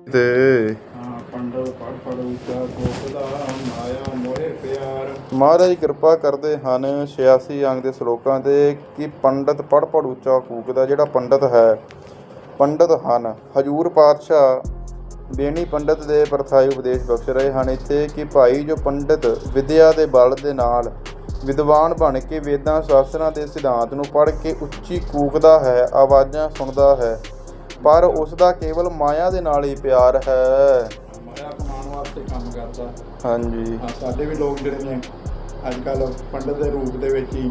ਤੇ ਹਾਂ ਪੰਡਲ ਪੜ ਪੜ ਉੱਚਾ ਗੋਪਦਾ ਮਾਇਆ ਮੋਹਿ ਪਿਆਰ। ਮਹਾਰਾਜ ਕਿਰਪਾ ਕਰਦੇ ਹਨ 86 ਅੰਗ ਦੇ ਸ਼ਲੋਕਾਂ ਤੇ ਕਿ ਪੰਡਤ ਪੜ ਪੜ ਉੱਚਾ ਕੂਕਦਾ ਜਿਹੜਾ ਪੰਡਤ ਹੈ ਪੰਡਤ ਹਨ। ਹਜੂਰ ਪਾਤਸ਼ਾਹ ਬੇਣੀ ਪੰਡਤ ਦੇ ਪਰਥਾਈ ਉਪਦੇਸ਼ ਬਖਸ਼ ਰਹੇ ਹਨ ਇੱਥੇ ਕਿ ਭਾਈ ਜੋ ਪੰਡਤ ਵਿਦਿਆ ਦੇ ਬਲ ਦੇ ਨਾਲ ਵਿਦਵਾਨ ਬਣ ਕੇ ਵੇਦਾਂ ਸ਼ਾਸਤਰਾਂ ਦੇ ਸਿਧਾਂਤ ਨੂੰ ਪੜ੍ਹ ਕੇ ਉੱਚੀ ਕੂਕਦਾ ਹੈ ਆਵਾਜ਼ਾਂ ਸੁਣਦਾ ਹੈ ਪਰ ਉਸ ਦਾ ਕੇਵਲ ਮਾਇਆ ਦੇ ਨਾਲ ਹੀ ਪਿਆਰ ਹੈ। ਮਾਇਆ ਕਮਾਉਣ ਵਾਸਤੇ ਕੰਮ ਕਰਦਾ। ਹਾਂਜੀ। ਹਾਂ ਸਾਡੇ ਵੀ ਲੋਕ ਜਿਹੜੇ ਨੇ ਅੱਜ ਕੱਲ ਪੰਡਤ ਦੇ ਰੂਪ ਦੇ ਵਿੱਚ ਹੀ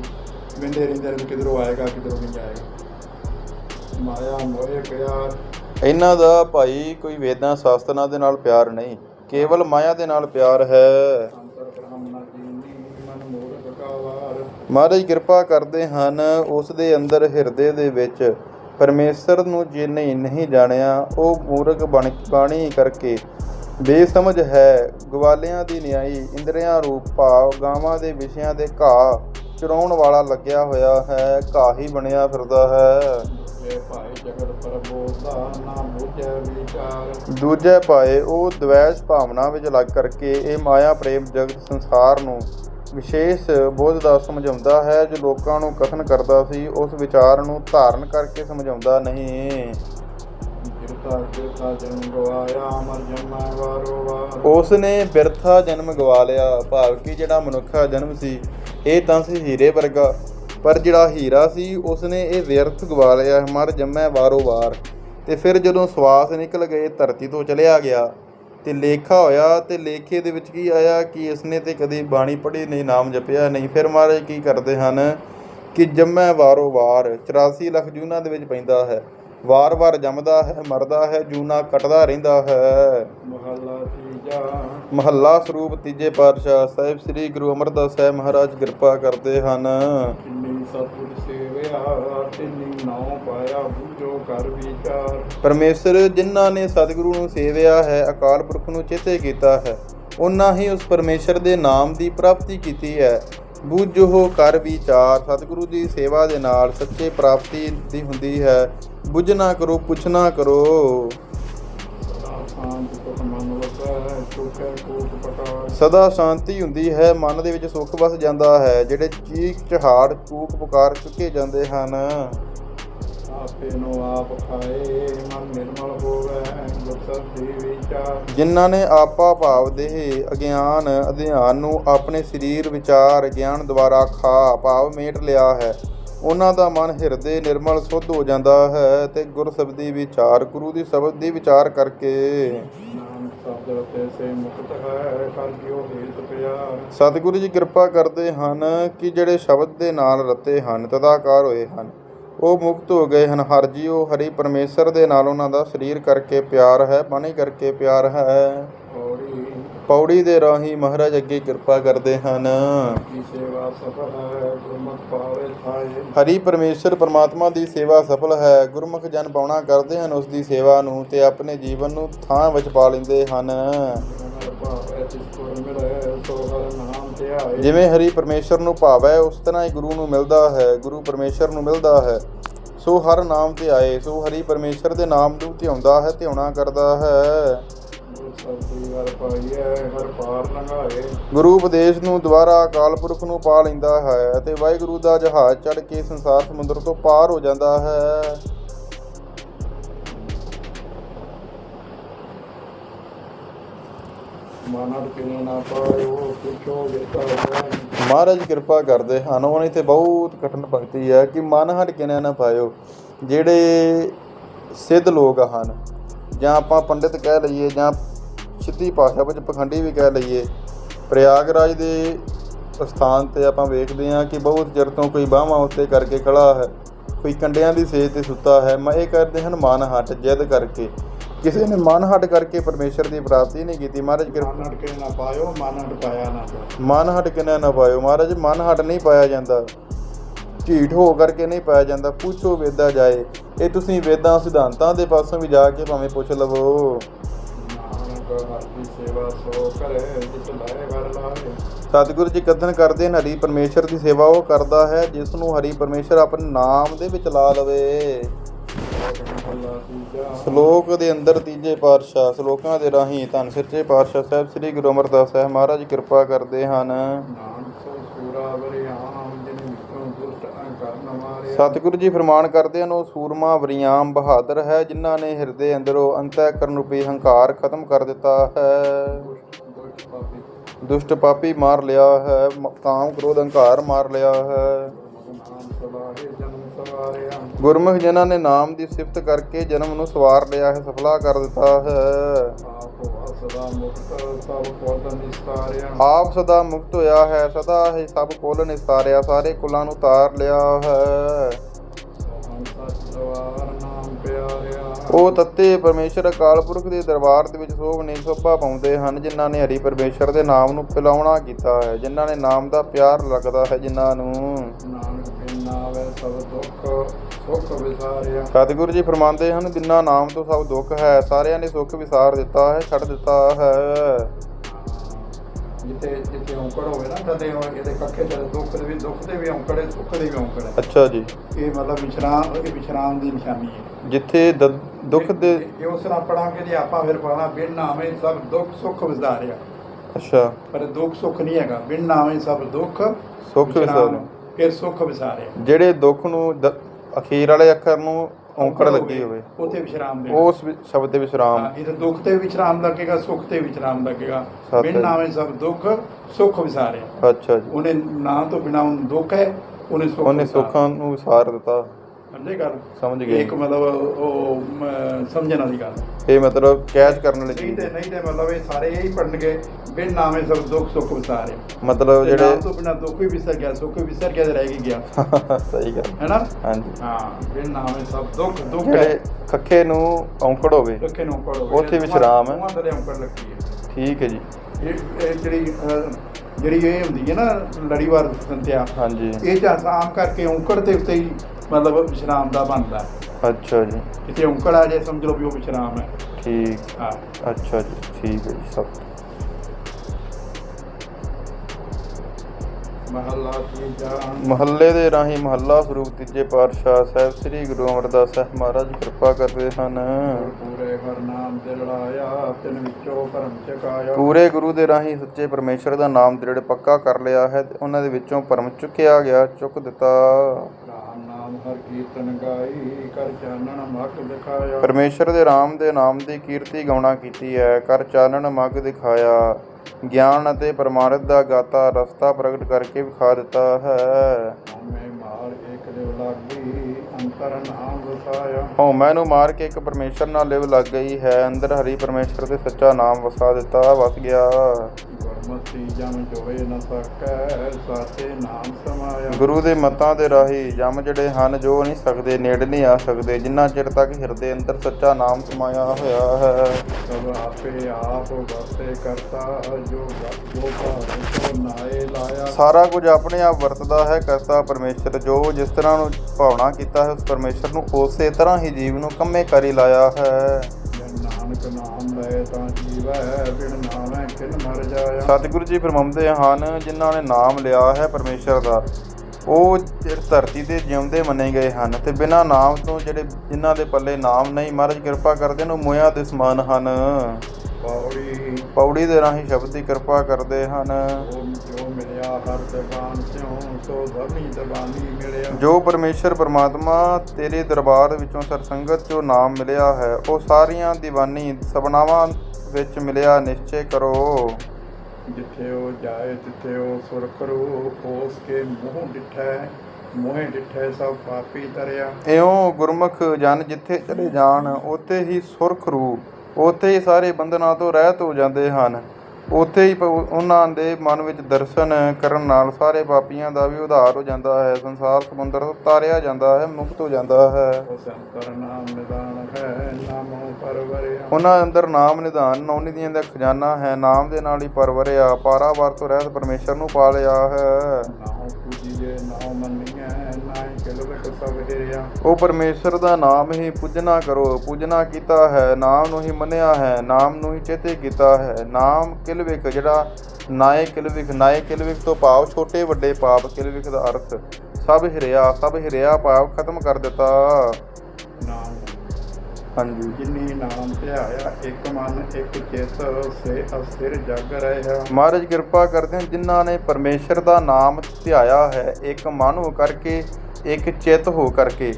ਵਿੰਦੇ ਰਹਿੰਦੇ ਨੇ ਵੀ ਕਿਧਰੋਂ ਆਏਗਾ ਕਿਧਰੋਂ ਨਹੀਂ ਆਏਗਾ। ਮਾਇਆ ਮੋਹਿ ਪਿਆਰ ਇਹਨਾਂ ਦਾ ਭਾਈ ਕੋਈ ਵੇਦਾਂ ਸ਼ਾਸਤਰਾਂ ਦੇ ਨਾਲ ਪਿਆਰ ਨਹੀਂ। ਕੇਵਲ ਮਾਇਆ ਦੇ ਨਾਲ ਪਿਆਰ ਹੈ। ਮਹਾਰਾਜ ਕਿਰਪਾ ਕਰਦੇ ਹਨ ਉਸ ਦੇ ਅੰਦਰ ਹਿਰਦੇ ਦੇ ਵਿੱਚ। ਪਰਮੇਸ਼ਰ ਨੂੰ ਜਿਹਨੇ ਨਹੀਂ ਜਾਣਿਆ ਉਹ ਮੂਰਖ ਬਣ ਬਾਣੀ ਕਰਕੇ ਬੇਸਮਝ ਹੈ। ਗਵਾਲਿਆਂ ਦੀ ਨਿਆਈ ਇੰਦਰੀਆਂ ਰੂਪ ਭਾਵ ਗਾਵਾਂ ਦੇ ਵਿਸ਼ਿਆਂ ਦੇ ਘਾਹ ਚੁਰਾਉਣ ਵਾਲਾ ਲੱਗਿਆ ਹੋਇਆ ਹੈ ਘਾਹ ਹੀ ਬਣਿਆ ਫਿਰਦਾ ਹੈ। ਦੂਜੇ ਪਾਏ ਉਹ ਦਵੈਸ਼ ਭਾਵਨਾ ਵਿੱਚ ਲੱਗ ਕਰਕੇ ਇਹ ਮਾਇਆ ਪ੍ਰੇਮ ਜਗਤ ਸੰਸਾਰ ਨੂੰ ਵਿਸ਼ੇਸ਼ ਬੋਧ ਦਾ ਸਮਝਾਉਂਦਾ ਹੈ ਜੋ ਲੋਕਾਂ ਨੂੰ ਕਥਨ ਕਰਦਾ ਸੀ ਉਸ ਵਿਚਾਰ ਨੂੰ ਧਾਰਨ ਕਰਕੇ ਸਮਝਾਉਂਦਾ ਨਹੀਂ। ਉਸ ਨੇ ਬਿਰਥਾ ਜਨਮ ਗਵਾ ਲਿਆ ਭਾਵ ਕਿ ਜਿਹੜਾ ਮਨੁੱਖਾ ਜਨਮ ਸੀ ਇਹ ਤਾਂ ਸੀ ਹੀਰੇ ਵਰਗਾ। ਪਰ ਜਿਹੜਾ ਹੀਰਾ ਸੀ ਉਸ ਨੇ ਇਹ ਵਿਅਰਥ ਗਵਾ ਲਿਆ ਮਰ ਜੰਮੈ ਵਾਰੋ ਵਾਰ। ਤੇ ਫਿਰ ਜਦੋਂ ਸਵਾਸ ਨਿਕਲ ਗਏ ਧਰਤੀ ਤੋਂ ਚਲਿਆ ਗਿਆ ਤੇ ਲੇਖਾ ਹੋਇਆ ਤੇ ਲੇਖੇ ਦੇ ਵਿੱਚ ਕੀ ਆਇਆ ਕਿ ਇਸਨੇ ਤੇ ਕਦੇ ਬਾਣੀ ਪੜ੍ਹੀ ਨਹੀਂ ਨਾਮ ਜਪਿਆ ਨਹੀਂ। ਫਿਰ ਮਹਾਰਾਜ ਕੀ ਕਰਦੇ ਹਨ ਕਿ ਜੰਮੈ ਵਾਰੋ ਵਾਰ 84 ਲੱਖ ਜੂਨਾਂ ਦੇ ਵਿੱਚ ਪੈਂਦਾ ਹੈ। ਵਾਰ-ਵਾਰ ਜੰਮਦਾ ਹੈ ਮਰਦਾ ਹੈ ਜੂਨਾ ਕਟਦਾ ਰਹਿੰਦਾ ਹੈ। ਮਹੱਲਾ ਤੀਜਾ। ਮਹੱਲਾ ਸਰੂਪ ਤੀਜੇ ਪਾਤਸ਼ਾਹ ਸਾਹਿਬ ਸ੍ਰੀ ਗੁਰੂ ਅਮਰਦਾਸ ਸਾਹਿਬ ਮਹਾਰਾਜ ਕਿਰਪਾ ਕਰਦੇ ਹਨ। ਸਤਿਗੁਰ ਸੇਵਿਆ ਤਿੰਨੀ ਨਾਉ ਪਾਇਆ ਕਰ ਵਿਚਾਰ। ਪਰਮੇਸ਼ਰ ਜਿਨ੍ਹਾਂ ਨੇ ਸਤਿਗੁਰੂ ਨੂੰ ਸੇਵਿਆ ਹੈ ਅਕਾਲ ਪੁਰਖ ਨੂੰ ਚੇਤੇ ਕੀਤਾ ਹੈ ਉਹਨਾਂ ਹੀ ਉਸ ਪਰਮੇਸ਼ਰ ਦੇ ਨਾਮ ਦੀ ਪ੍ਰਾਪਤੀ ਕੀਤੀ ਹੈ। ਬੁੱਝੋ ਕਰ ਵਿਚਾਰ ਸਤਿਗੁਰੂ ਦੀ ਸੇਵਾ ਦੇ ਨਾਲ ਸੱਚੇ ਪ੍ਰਾਪਤੀ ਦੀ ਹੁੰਦੀ ਹੈ। ਬੁੱਝਣਾ ਕਰੋ ਪੁੱਛਣਾ ਕਰੋ। ਸੁਖੈ ਕੂਟ ਪਟਾਰ। ਸਦਾ ਸ਼ਾਂਤੀ ਹੁੰਦੀ ਹੈ ਮਨ ਦੇ ਵਿੱਚ ਸੁੱਖ ਵਸ ਜਾਂਦਾ ਹੈ ਜਿਹੜੇ ਚੀਖ ਚਹਾੜ ਕੂਕ ਪੁਕਾਰ ਚੁੱਕੇ ਜਾਂਦੇ ਹਨ। ਆਪੇ ਨੂੰ ਆਪ ਖਾਏ ਮਨ ਨਿਰਮਲ ਹੋਵੇ ਗੁਰ ਸਬਦੀ ਵਿਚਾਰ। ਜਿਨ੍ਹਾਂ ਨੇ ਆਪਾ ਭਾਵ ਦੇ ਅਗਿਆਨ ਅਧਿਆਨ ਨੂੰ ਆਪਣੇ ਸਰੀਰ ਵਿਚਾਰ ਗਿਆਨ ਦੁਆਰਾ ਖਾ ਭਾਵ ਮੇਟ ਲਿਆ ਹੈ। ਉਹਨਾਂ ਦਾ ਮਨ ਹਿਰਦੇ ਨਿਰਮਲ ਸੁੱਧ ਹੋ ਜਾਂਦਾ ਹੈ ਤੇ ਗੁਰ ਸ਼ਬਦੀ ਵਿਚਾਰ ਗੁਰੂ ਦੀ ਸ਼ਬਦ ਦੀ ਵਿਚਾਰ ਕਰਕੇ। ਸਤਿਗੁਰੂ ਜੀ ਕਿਰਪਾ ਕਰਦੇ ਹਨ ਕਿ ਜਿਹੜੇ ਸ਼ਬਦ ਦੇ ਨਾਲ ਰਤੇ ਹਨ ਤਦਾਕਾਰ ਹੋਏ ਹਨ। ਉਹ ਮੁਕਤ ਹੋ ਗਏ ਹਨ। ਹਰ ਜੀਓ ਹਰੀ ਪਰਮੇਸ਼ਰ ਦੇ ਨਾਲ ਉਹਨਾਂ ਦਾ ਸਰੀਰ ਕਰਕੇ ਪਿਆਰ ਹੈ, ਬਾਣੀ ਕਰਕੇ ਪਿਆਰ ਹੈ। ਔੜੀ ਪੌੜੀ ਦੇ ਰਾਹੀਂ ਮਹਾਰਾਜ ਅੱਗੇ ਕਿਰਪਾ ਕਰਦੇ ਹਨ। ਹਰੀ ਪਰਮੇਸ਼ਰ ਪਰਮਾਤਮਾ ਦੀ ਸੇਵਾ ਸਫਲ ਹੈ। ਗੁਰਮੁਖ ਜਨ ਪਾਉਣਾ ਕਰਦੇ ਹਨ, ਉਸ ਦੀ ਸੇਵਾ ਨੂੰ ਤੇ ਆਪਣੇ ਜੀਵਨ ਨੂੰ ਥਾਂ ਵਿੱਚ ਪਾ ਲੈਂਦੇ ਹਨ। ਜਿਵੇਂ ਹਰੀ ਪਰਮੇਸ਼ਰ ਨੂੰ ਭਾਵੈ, ਉਸ ਤਰ੍ਹਾਂ ਹੀ ਗੁਰੂ ਨੂੰ ਮਿਲਦਾ ਹੈ, ਗੁਰੂ ਪਰਮੇਸ਼ਰ ਨੂੰ ਮਿਲਦਾ ਹੈ। ਸੋ ਹਰ ਨਾਮ ਤੇ ਆਏ, ਸੋ ਹਰੀ ਪਰਮੇਸ਼ਰ ਦੇ ਨਾਮ ਨੂੰ ਧਿਆਉਂਦਾ ਹੈ, ਧਿਆਉਣਾ ਕਰਦਾ ਹੈ। ਗੁਰੂ ਉਪਦੇਸ਼ ਨੂੰ ਦੁਆਰਾ ਅਕਾਲ ਪੁਰਖ ਨੂੰ ਪਾ ਲੈਂਦਾ ਹੈ ਅਤੇ ਵਾਹਿਗੁਰੂ ਦਾ ਜਹਾਜ਼ ਚੜ੍ਹ ਕੇ ਸੰਸਾਰ ਸਮੁੰਦਰ ਤੋਂ ਪਾਰ ਹੋ ਜਾਂਦਾ ਹੈ। ਮਹਾਰਾਜ ਕਿਰਪਾ ਕਰਦੇ ਹਨ, ਉਹਨਾਂ ਇੱਥੇ ਬਹੁਤ ਕਠਿਨ ਭਗਤੀ ਹੈ ਕਿ ਮਨ ਹਟ ਕਿਨੇ ਨਾ ਪਾਇਓ। ਜਿਹੜੇ ਸਿੱਧ ਲੋਕ ਹਨ, ਜਾਂ ਆਪਾਂ ਪੰਡਿਤ ਕਹਿ ਲਈਏ, ਜਾਂ ਸਿੱਧੀ ਭਾਸ਼ਾ ਵਿੱਚ ਪਖੰਡੀ ਵੀ ਕਹਿ ਲਈਏ, ਪ੍ਰਯਾਗਰਾਜ ਦੇ ਸਥਾਨ ਤੇ ਆਪਾਂ ਵੇਖਦੇ ਹਾਂ ਕਿ ਬਹੁਤ ਚਿਰ ਤੋਂ ਕੋਈ ਬਾਹਾਂ ਉੱਤੇ ਕਰਕੇ ਖੜਾ ਹੈ, ਕੋਈ ਕੰਡਿਆਂ ਦੀ ਸੇਜ ਤੇ ਸੁੱਤਾ ਹੈ। ਮੈਂ ਇਹ ਕਰਦੇ ਹਨ, ਮਨ ਹਟ, ਜਿੱਦ ਕਰਕੇ। ਕਿਸੇ ਨੇ ਮਨ ਹਟ ਕਰਕੇ ਪਰਮੇਸ਼ਰ ਦੀ ਪ੍ਰਾਪਤੀ ਨਹੀਂ ਕੀਤੀ ਮਹਾਰਾਜ ਕਿਰਪਾ ਮਾਨਵ ਕਿਨੇ ਨਾ ਪਾਇਓ ਮਾਨਵ ਪਾਇਆ ਨਾ ਜਾਏ। ਮਨ ਹਟ ਕਿਨੇ ਨਾ ਪਾਇਓ ਮਹਾਰਾਜ ਮਨ ਹਟ ਨਹੀਂ ਪਾਇਆ ਜਾਂਦਾ। ਝੀਠ ਹੋ ਕਰਕੇ ਨਹੀਂ ਪਾਇਆ ਜਾਂਦਾ ਪੁੱਛੋ ਵੇਦਾ ਜਾਏ। ਇਹ ਤੁਸੀਂ ਵੇਦਾਂ ਸਿਧਾਂਤਾਂ ਦੇ ਪਾਸੋਂ ਵੀ ਜਾ ਕੇ ਭਾਵੇਂ ਪੁੱਛ ਲਵੋ। ਸਤਿਗੁਰੂ ਜੀ ਕਥਨ ਕਰਦੇ ਹਨ ਹਰੀ ਪਰਮੇਸ਼ਰ ਦੀ ਸੇਵਾ ਉਹ ਕਰਦਾ ਹੈ ਜਿਸ ਨੂੰ ਹਰੀ ਪਰਮੇਸ਼ਰ ਆਪਣੇ ਨਾਮ ਦੇ ਵਿੱਚ ਲਾ ਲਵੇ। ਸ਼ਲੋਕ ਦੇ ਅੰਦਰ ਤੀਜੇ ਪਾਤਸ਼ਾਹ, ਸ਼ਲੋਕਾਂ ਦੇ ਰਾਹੀਂ ਧੰਨ ਸੱਚੇ ਪਾਤਸ਼ਾਹ ਸਾਹਿਬ ਸ੍ਰੀ ਗੁਰੂ ਅਮਰਦਾਸ ਸਾਹਿਬ ਮਹਾਰਾਜ ਕਿਰਪਾ ਕਰਦੇ ਹਨ। ਸਤਿਗੁਰੂ ਜੀ ਫਰਮਾਨ ਕਰਦੇ ਹਨ, ਉਹ ਸੂਰਮਾ ਵਰਿਆਮ ਬਹਾਦਰ ਹੈ, ਜਿਨ੍ਹਾਂ ਨੇ ਹਿਰਦੇ ਅੰਦਰੋਂ ਅੰਤःਕਰਨ ਰੂਪੀ ਹੰਕਾਰ ਖਤਮ ਕਰ ਦਿੱਤਾ ਹੈ। ਦੁਸ਼ਟ ਪਾਪੀ ਮਾਰ ਲਿਆ ਹੈ, ਕਾਮ ਕ੍ਰੋਧ ਹੰਕਾਰ ਮਾਰ ਲਿਆ ਹੈ। ਗੁਰਮੁਖ ਜਿਨ੍ਹਾਂ ਨੇ ਨਾਮ ਦੀ ਸਿਫਤ ਕਰਕੇ ਜਨਮ ਨੂੰ ਸਵਾਰ ਲਿਆ ਹੈ, ਸਫਲਾ ਕਰ ਦਿੱਤਾ ਹੈ। ਆਪ ਸਦਾ ਮੁਕਤ ਹੋਇਆ ਹੈ, ਸਦਾ ਹੀ ਸਭ ਕੋਲ ਨਿਸਤਾਰਿਆ, ਸਾਰੇ ਕੁਲਾਂ ਨੂੰ ਤਾਰ ਲਿਆ ਹੈ। ਉਹ ਤੱਤੇ ਪਰਮੇਸ਼ਰ ਅਕਾਲ ਪੁਰਖ ਦੇ ਦਰਬਾਰ ਦੇ ਵਿੱਚ ਸੋਭਨੀ ਸੋਭਾ ਪਾਉਂਦੇ ਹਨ, ਜਿਨ੍ਹਾਂ ਨੇ ਹਰੀ ਪਰਮੇਸ਼ਰ ਦੇ ਨਾਮ ਨੂੰ ਪਿਲਾਉਣਾ ਕੀਤਾ ਹੈ, ਜਿਨ੍ਹਾਂ ਨੇ ਨਾਮ ਦਾ ਪਿਆਰ ਲੱਗਦਾ ਹੈ, ਜਿਨ੍ਹਾਂ ਨੂੰ ਸਭ ਦੁੱਖ ਸੁਖ ਵਿਸਾਰਿਆ। ਸਤਿਗੁਰੂ ਜੀ ਫਰਮਾਉਂਦੇ ਹਨ ਜਿਨ੍ਹਾਂ ਨਾਮ ਤੋਂ ਸਭ ਦੁੱਖ ਹੈ ਸਾਰਿਆਂ ਨੇ ਸੁੱਖ ਵਿਸਾਰ ਦਿੱਤਾ ਹੈ ਛੱਡ ਦਿੱਤਾ ਹੈ। ਜਿੱਥੇ ਜਿੱਥੇ ਔਂਕੜ ਹੋਵੇ ਨਾ ਕਦੇ ਉਹ ਇਹਦੇ ਕੱਖੇ ਤੇ ਦੁੱਖ ਦੇ ਵੀ ਦੁੱਖ ਦੇ ਵੀ ਔਂਕੜ ਸੁੱਖ ਦੇ ਵੀ ਔਂਕੜ ਅੱਛਾ ਜੀ। ਇਹ ਮਤਲਬ ਵਿਸ਼ਰਾਮ ਇਹ ਵਿਸ਼ਰਾਮ ਦੀ ਨਿਸ਼ਾਨੀ ਹੈ। ਜਿੱਥੇ ਦੁੱਖ ਦੇ ਇਹ ਉਸ ਤਰ੍ਹਾਂ ਪੜਾਂਗੇ ਜੇ ਆਪਾਂ ਫਿਰ ਪਾਣਾ ਬਿਨ ਨਾਮੇ ਸਭ ਦੁੱਖ ਸੁੱਖ ਵਿਸਾਰਿਆ। ਅੱਛਾ। ਪਰ ਦੁੱਖ ਸੁੱਖ ਨਹੀਂ ਹੈਗਾ। ਬਿਨ ਨਾਮੇ ਸਭ ਦੁੱਖ ਸੁੱਖ ਵਿਸਰਾਮ। ਫਿਰ ਸੁੱਖ ਵਿਸਾਰਿਆ। ਜਿਹੜੇ ਦੁੱਖ ਨੂੰ ਦ- ਅਖੀਰ ਵਾਲੇ ਅੱਖਰ ਨੂੰ ਔਂਕੜ ਲੱਗੀ ਹੋਵੇ ਉਥੇ ਵਿਸ਼ਰਾਮ ਦੇ। ਉਸ ਵਿ- ਸ਼ਬਦ ਦੇ ਵਿਸਰਾਮ। ਇਹ ਤਾਂ ਦੁੱਖ ਤੇ ਵਿਸ਼ਰਾਮ ਲੱਗੇਗਾ ਸੁੱਖ ਤੇ ਵਿਸ਼ਰਾਮ ਲੱਗੇਗਾ। ਸੱਤ ਬਿਨ। ਨਾਮੇ ਸਭ ਦੁੱਖ ਸੁੱਖ ਵਿਸਾਰਿਆ। ਅੱਛਾ ਜੀ। ਉਹਨੇ ਨਾਮ ਤੋਂ ਬਿਨਾ ਉਹਨੂੰ ਦੁੱਖ ਹੈ ਉਹਨੇ ਸੁੱਖ ਉਹਨੇ ਵਿਸਾਰਿਆ। ਸੁੱਖਾਂ ਨੂੰ ਵਿਸਾਰ ਦਿੱਤਾ। ਸਮਝੇ ਗੱਲ। ਸਮਝ ਗਏ। ਇੱਕ ਮਤਲਬ ਉਹ ਮ, ਸਮਝਣ ਵਾਲੀ ਗੱਲ। ਇਹ ਮਤਲਬ ਕੈਚ ਕਰਨ ਵਾਲੀ ਨਹੀਂ ਚੀਜ਼। ਤੇ ਨਹੀਂ ਤੇ ਮਤਲਬ ਇਹ ਸਾਰੇ ਇਹੀ ਪੜਨਗੇ ਬਿਨ ਨਾਮੇ ਸਭ ਦੁੱਖ ਸੁੱਖ ਵਿਸਾਰੇ। ਮਤਲਬ ਜਿਹੜੇ ਜਿਹੜੇ ਤੋਂ ਬਿਨਾ ਦੁੱਖ ਵੀ ਵਿਸਰ ਗਿਆ ਸੁੱਖ ਵੀ ਵਿਸਰ ਗਿਆ ਤੇ ਰਹਿ ਹੀ ਗਿਆ। ਸਹੀ ਗੱਲ। ਹਾਂਜੀ। ਹਾਂ ਬਿਨ ਨਾਮੇ ਸਭ ਦੁੱਖ ਦੁੱਖ ਜਿਹੜੇ ਹੈ। ਖੱਖੇ ਨੂੰ ਔਂਕੜ ਹੋਵੇ ਦੁੱਖੇ ਨੂੰ ਪੜੋ ਉੱਥੇ ਵਿਸ਼ਰਾਮ ਹੈ। ਉਹਨਾਂ ਦੇ ਔਂਕੜ ਲੱਗੀ ਹੈ। ਠੀਕ ਹੈ ਜੀ। ਇਹ ਜਿਹੜੀ ਜਿਹੜੀ ਇਹ ਹੁੰਦੀ ਹੈ ਨਾ ਲੜੀਵਾਰ ਸੰਤਿਆ ਹਾਂਜੀ। ਇਹ ਜਾਂ ਆਮ ਕਰਕੇ ਔਂਕੜ ਦੇ ਉੱਤੇ ਹੀ ਮਤਲਬ ਵਿਸ਼ਰਾਮ ਦਾ ਬਣਦਾ। ਅੱਛਾ ਜੀ। ਕਿਤੇ ਔਂਕੜ ਆ ਜਾਏ ਸਮਝ ਲਓ ਵੀ ਉਹ ਵਿਸ਼ਰਾਮ ਹੈ। ਠੀਕ। ਹਾਂ। ਅੱਛਾ ਜੀ ਠੀਕ ਹੈ ਜੀ ਸਭ ਮਹੱਲਾ ਤੀਜਾ ਮਹੱਲੇ ਦੇ ਰਾਹੀਂ ਮਹੱਲਾ ਸਰੂਪ ਤੀਜੇ ਪਾਤਸ਼ਾਹ ਸਾਹਿਬ ਸ੍ਰੀ ਗੁਰੂ ਅਮਰਦਾਸ ਸਾਹਿਬ ਮਹਾਰਾਜ ਕਿਰਪਾ ਕਰਦੇ ਹਨ। ਪੂਰੇ ਹਰ ਨਾਮ ਦਿਲ ਲਾਇਆ ਤਿਨ ਵਿੱਚੋਂ ਭਰਮ ਚਕਾਇਆ। ਪੂਰੇ ਗੁਰੂ ਦੇ ਰਾਹੀਂ ਸੱਚੇ ਪਰਮੇਸ਼ਰ ਦਾ ਨਾਮ ਦ੍ਰਿੜ ਪੱਕਾ ਕਰ ਲਿਆ ਹੈ ਤੇ ਉਹਨਾਂ ਦੇ ਵਿੱਚੋਂ ਭਰਮ ਚੁੱਕਿਆ ਗਿਆ ਚੁੱਕ ਦਿੱਤਾ। ਰਾਮ ਨਾਮ ਹਰ ਕੀਰਤਨ ਗਾਈ ਕਰ ਚਾਨਣ ਮੱਕ ਦਿਖਾਇਆ। ਪਰਮੇਸ਼ਰ ਦੇ ਰਾਮ ਦੇ ਨਾਮ ਦੀ ਕੀਰਤੀ ਗਾਉਣਾ ਕੀਤੀ ਹੈ ਕਰ ਚਾਨਣ ਮੱਗ ਦਿਖਾਇਆ। ਗਿਆਨ ਅਤੇ ਪਰਮਾਰਥ ਦਾ ਗਾਤਾ ਰਸਤਾ ਪ੍ਰਗਟ ਕਰਕੇ ਵਿਖਾ ਦਿੱਤਾ ਹੈ। ਹਉਮੈ ਮਾਰ ਏਕ ਦੇਵ ਲਾਗੀ ਅੰਤਰ ਨਾਮ ਵਸਾਇਆ। ਹਉਮੈ ਨੂੰ ਮਾਰ ਕੇ ਇੱਕ ਪਰਮੇਸ਼ਰ ਨਾਲ ਲਿਵ ਲੱਗ ਗਈ ਹੈ ਅੰਦਰ ਹਰੀ ਪਰਮੇਸ਼ਰ ਦੇ ਸੱਚਾ ਨਾਮ ਵਸਾ ਦਿੱਤਾ ਵਸ ਗਿਆ। ਗੁਰਮਤਿ ਜਮ ਜੋਏ ਨ ਸਕੈ ਸਾਚੇ ਨਾਮ ਸਮਾਇਆ। ਗੁਰੂ ਦੇ ਮਤਾਂ ਦੇ ਰਾਹੀਂ ਜਮ ਜਿਹੜੇ ਹਨ ਜੋ ਨਹੀਂ ਸਕਦੇ ਨੇੜੇ ਨਹੀਂ ਆ ਸਕਦੇ। ਜਿੰਨਾ ਚਿਰ ਤੱਕ ਹਿਰਦੇ ਅੰਦਰ ਸੱਚਾ ਨਾਮ ਸਮਾਇਆ ਹੋਇਆ ਹੈ। ਸਭ ਆਪੇ ਆਪ ਵਰਤੇ ਕਰਤਾ ਜੋ ਸੋ ਨਾਏ ਲਾਇਆ। ਸਾਰਾ ਕੁਝ ਆਪਣੇ ਆਪ ਵਰਤਦਾ ਹੈ ਕਰਤਾ ਪਰਮੇਸ਼ਰ। ਜੋ ਜਿਸ ਤਰ੍ਹਾਂ ਨੂੰ ਭਾਵਨਾ ਕੀਤਾ ਹੈ ਉਸ ਪਰਮੇਸ਼ਰ ਨੂੰ ਉਸੇ ਤਰ੍ਹਾਂ ਹੀ ਜੀਵ ਨੂੰ ਕੰਮੇ ਕਰੀ ਲਾਇਆ ਹੈ। ਨਾਨਕ ਨਾਮ ਲਏ ਤਾਂ ਜੀਵੈ ਬਿਨ ਨਾਮੈ ਕਿਨ ਮਰ ਜਾਇਆ। ਸਤਿਗੁਰੂ ਜੀ ਫਰਮਾਉਂਦੇ ਹਨ ਜਿਨ੍ਹਾਂ ਨੇ ਨਾਮ ਲਿਆ ਹੈ ਪਰਮੇਸ਼ਰ ਦਾ ਉਹ ਧਰਤੀ ਤੇ ਜਿਉਂਦੇ ਮੰਨੇ ਗਏ ਹਨ ਤੇ ਬਿਨਾਂ ਨਾਮ ਤੋਂ ਜਿਹੜੇ ਜਿਨ੍ਹਾਂ ਦੇ ਪੱਲੇ ਨਾਮ ਨਹੀਂ ਮਹਾਰਾਜ ਕਿਰਪਾ ਕਰਦੇ ਨੇ ਉਹ ਮੁਇਆ ਦੇ ਸਮਾਨ ਹਨ। ਪੌੜੀ। ਪੌੜੀ ਦੇ ਰਾਹੀਂ ਸ਼ਬਦ ਦੀ ਕਿਰਪਾ ਕਰਦੇ ਹਨ। ਮਿਲਿਆ ਹਰ ਦਬਾਨ ਸਿਉ ਸੋ ਧਰਮੀ ਦਬਾਨੀ ਮਿਲਿਆ। ਜੋ ਪਰਮੇਸ਼ਰ ਪਰਮਾਤਮਾ ਤੇਰੇ ਦਰਬਾਰ ਵਿੱਚੋਂ ਸਰਸੰਗਤ ਚੋਂ ਨਾਮ ਮਿਲਿਆ ਹੈ ਉਹ ਸਾਰੀਆਂ ਦੀਵਾਨੀ ਸਭਨਾਵਾਂ ਵਿੱਚ ਮਿਲਿਆ ਨਿਸ਼ਚੈ ਕਰੋ। ਜਿੱਥੇ ਉਹ ਜਾਏ ਤਿੱਥੇ ਉਹ ਸੁਰਖਰੂ ਉਸ ਕੇ ਮੂੰਹ ਡਿਠੈ ਮੋਹਿ ਡਿਠੈ ਸਭ ਪਾਪੀ ਤਰਿਆ ਇਉਂ ਗੁਰਮੁਖ ਜਨ ਜਿੱਥੇ ਚਲੇ ਜਾਣ ਉੱਥੇ ਹੀ ਸੁਰਖ ਰੂ ਉੱਥੇ ਹੀ ਸਾਰੇ ਬੰਧਨਾਂ ਤੋਂ ਰਹਿਤ ਹੋ ਜਾਂਦੇ ਹਨ। ਉੱਥੇ ਹੀ ਪ- ਉਹਨਾਂ ਦੇ ਮਨ ਵਿੱਚ ਦਰਸ਼ਨ ਕਰਨ ਨਾਲ ਸਾਰੇ ਪਾਪੀਆਂ ਦਾ ਵੀ ਉਧਾਰ ਹੋ ਜਾਂਦਾ ਹੈ ਸੰਸਾਰ ਸਮੁੰਦਰ ਤੋਂ ਤਾਰਿਆ ਜਾਂਦਾ ਹੈ ਮੁਕਤ ਹੋ ਜਾਂਦਾ ਹੈ। ਉਹਨਾਂ ਅੰਦਰ ਨਾਮ ਨਿਧਾਨ ਨੌਨੀ ਦੀਆਂ ਦਾ ਖਜ਼ਾਨਾ ਹੈ ਨਾਮ ਦੇ ਨਾਲ ਹੀ ਪਰਵਰਿਆ ਪਾਰਾਵਾਰ ਤੋਂ ਰਹਿਤ ਪਰਮੇਸ਼ਰ ਨੂੰ ਪਾ ਲਿਆ ਹੈ। ਨਾਉ ਪੂਜੀਏ ਨਾਉ ਮੰਨੀਐ ਉਹ ਪਰਮੇਸ਼ਰ ਦਾ ਨਾਮ ਹੀ ਪੂਜਨਾ ਕਰੋ ਪੂਜਨਾ ਕੀਤਾ ਹੈ ਨਾਮ ਨੂੰ ਹੀ ਮੰਨਿਆ ਹੈ ਨਾਮ ਨੂੰ ਹੀ ਚੇਤੇ ਕੀਤਾ ਹੈ। ਨਾਮ ਕਿਲਵਿਕ ਜਿਹੜਾ ਨਾਏ ਕਿਲਵਿਕ ਨਾਏ ਕਿਲਵਿਕ ਤੋਂ ਭਾਵ ਛੋਟੇ ਵੱਡੇ ਪਾਪ ਕਿਲਵਿਕ ਦਾ ਅਰਥ ਸਭ ਹਿਰਿਆ ਸਭ ਹਿਰਿਆ ਭਾਵ ਖਤਮ ਕਰ ਦਿੱਤਾ। ਨਾਮ। ਹਾਂਜੀ। ਜਿਨੀ ਨਾਮ ਧਿਆਇਆ ਇੱਕ ਮਨ ਇੱਕ ਚਿੱਤ ਸੇ ਅਸਥਿਰ ਜਗ ਰਹਿਆ ਮਹਾਰਾਜ ਕਿਰਪਾ ਕਰਦੇ ਹਨ ਜਿਨ੍ਹਾਂ ਨੇ ਪਰਮੇਸ਼ਰ ਦਾ ਨਾਮ ਧਿਆਇਆ ਹੈ ਇੱਕ ਮਨ ਹੋ ਕਰਕੇ ਇੱਕ ਚਿੱਤ ਹੋ ਕਰਕੇ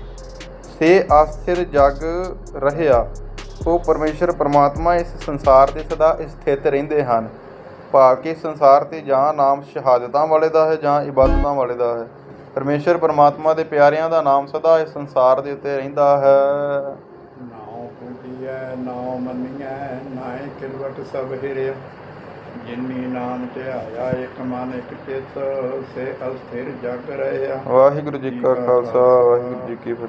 ਸੇ ਆਸਥਿਰ ਜਗ ਰਹਿਆ ਉਹ ਪਰਮੇਸ਼ਰ ਪਰਮਾਤਮਾ ਇਸ ਸੰਸਾਰ ਦੇ ਸਦਾ ਸਥਿਤ ਰਹਿੰਦੇ ਹਨ। ਭਾਵ ਕਿ ਸੰਸਾਰ ਤੇ ਜਾਂ ਨਾਮ ਸ਼ਹਾਦਤਾਂ ਵਾਲੇ ਦਾ ਹੈ ਜਾਂ ਇਬਾਦਤਾਂ ਵਾਲੇ ਦਾ ਹੈ। ਪਰਮੇਸ਼ਰ ਪਰਮਾਤਮਾ ਦੇ ਪਿਆਰਿਆਂ ਦਾ ਨਾਮ ਸਦਾ ਇਸ ਸੰਸਾਰ ਦੇ ਉੱਤੇ ਰਹਿੰਦਾ ਹੈ। ਨਾਉ ਪੂਜੀਐ ਨਾਉ ਮੰਨੀਐ ਨਾਏ ਕਿਲਵਟ ਸਭ ਹਿਰਿਆ। ਜਿਨੀ ਨਾਮ ਧਿਆਇਆ ਇੱਕ ਮਨ ਇੱਕ ਚਿੱਤ ਸੇ ਅਸਥਿਰ ਜਗ ਰਹਿਆ। ਵਾਹਿਗੁਰੂ ਜੀ ਕਾ ਖਾਲਸਾ ਵਾਹਿਗੁਰੂ ਜੀ ਕੀ ਫਤਿਹ।